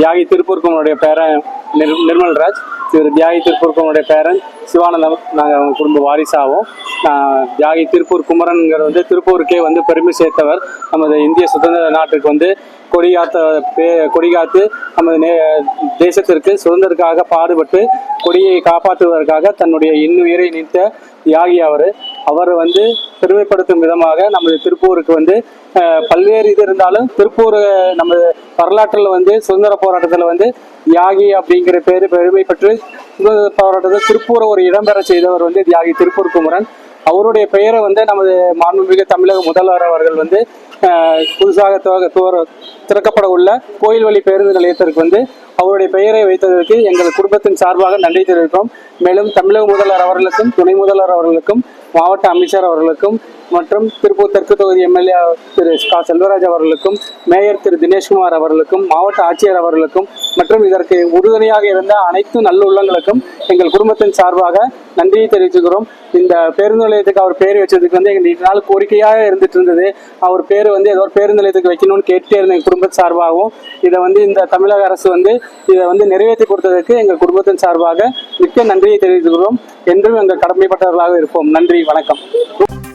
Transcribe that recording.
தியாகி திருப்பூர்குமனுடைய பேரன் நிர் நிர்மல்ராஜ் திரு தியாகி திருப்பூர்குமனுடைய பேரன் சிவானந்தம் நாங்கள் அவங்க குடும்ப வாரிசாகவும் தியாகி திருப்பூர் குமரன்கிற வந்து திருப்பூருக்கே வந்து பெருமை சேர்த்தவர். நமது இந்திய சுதந்திர நாட்டுக்கு வந்து கொடிகாத்த பே கொடிகாத்து நமது நே தேசத்திற்கு சுதந்திரக்காக பாடுபட்டு கொடியை காப்பாற்றுவதற்காக தன்னுடைய இன்னுயிரை நீத்த தியாகி அவர். அவரை வந்து பெருமைப்படுத்தும் விதமாக நமது திருப்பூருக்கு வந்து பல்வேறு இது இருந்தாலும் திருப்பூர் நம்ம வரலாற்றில் வந்து சுதந்திர போராட்டத்தில் வந்து தியாகி அப்படிங்கிற பேரு பெருமை பெற்று சுதந்திர போராட்டத்தில் திருப்பூரை ஒரு இடம்பெற செய்தவர் வந்து தியாகி திருப்பூர் குமரன். அவருடைய பெயரை வந்து நமது மாண்புமிகு தமிழக முதல்வர் அவர்கள் வந்து புதுசாக துவர- திறக்கப்பட உள்ள கோயில் வழி பேருந்து நிலையத்திற்கு வந்து அவருடைய பெயரை வைத்ததற்கு எங்கள் குடும்பத்தின் சார்பாக நன்றி தெரிவிக்கிறோம். மேலும் தமிழக முதல்வர் அவர்களுக்கும் துணை முதல்வர் அவர்களுக்கும் மாவட்ட அமைச்சர் அவர்களுக்கும் மற்றும் திருப்பூர் தெற்கு தொகுதி எம்எல்ஏ திரு செல்வராஜ் அவர்களுக்கும் மேயர் திரு. தினேஷ்குமார் அவர்களுக்கும் மாவட்ட ஆட்சியர் அவர்களுக்கும் மற்றும் இதற்கு உறுதுணையாக இருந்த அனைத்து நல்லுள்ளங்களுக்கும் எங்கள் குடும்பத்தின் சார்பாக நன்றியை தெரிவிச்சுக்கிறோம். இந்த பேருந்து நிலையத்துக்கு அவர் பேர் வச்சதுக்கு வந்து எங்கள் நீண்ட நாள் கோரிக்கையாக இருந்துட்டு இருந்தது. அவர் பேர் வந்து ஏதோ ஒரு பேருந்து நிலையத்துக்கு வைக்கணும்னு கேட்டே இருந்த எங்கள் குடும்ப சார்பாகவும் இதை வந்து இந்த தமிழக அரசு வந்து இதை வந்து நிறைவேற்றி கொடுத்ததற்கு எங்கள் குடும்பத்தின் சார்பாக மிக்க நன்றியை தெரிவித்துக்கிறோம் என்றும் எங்கள் கடமைப்பட்டவர்களாக இருப்போம். நன்றி வணக்கம்.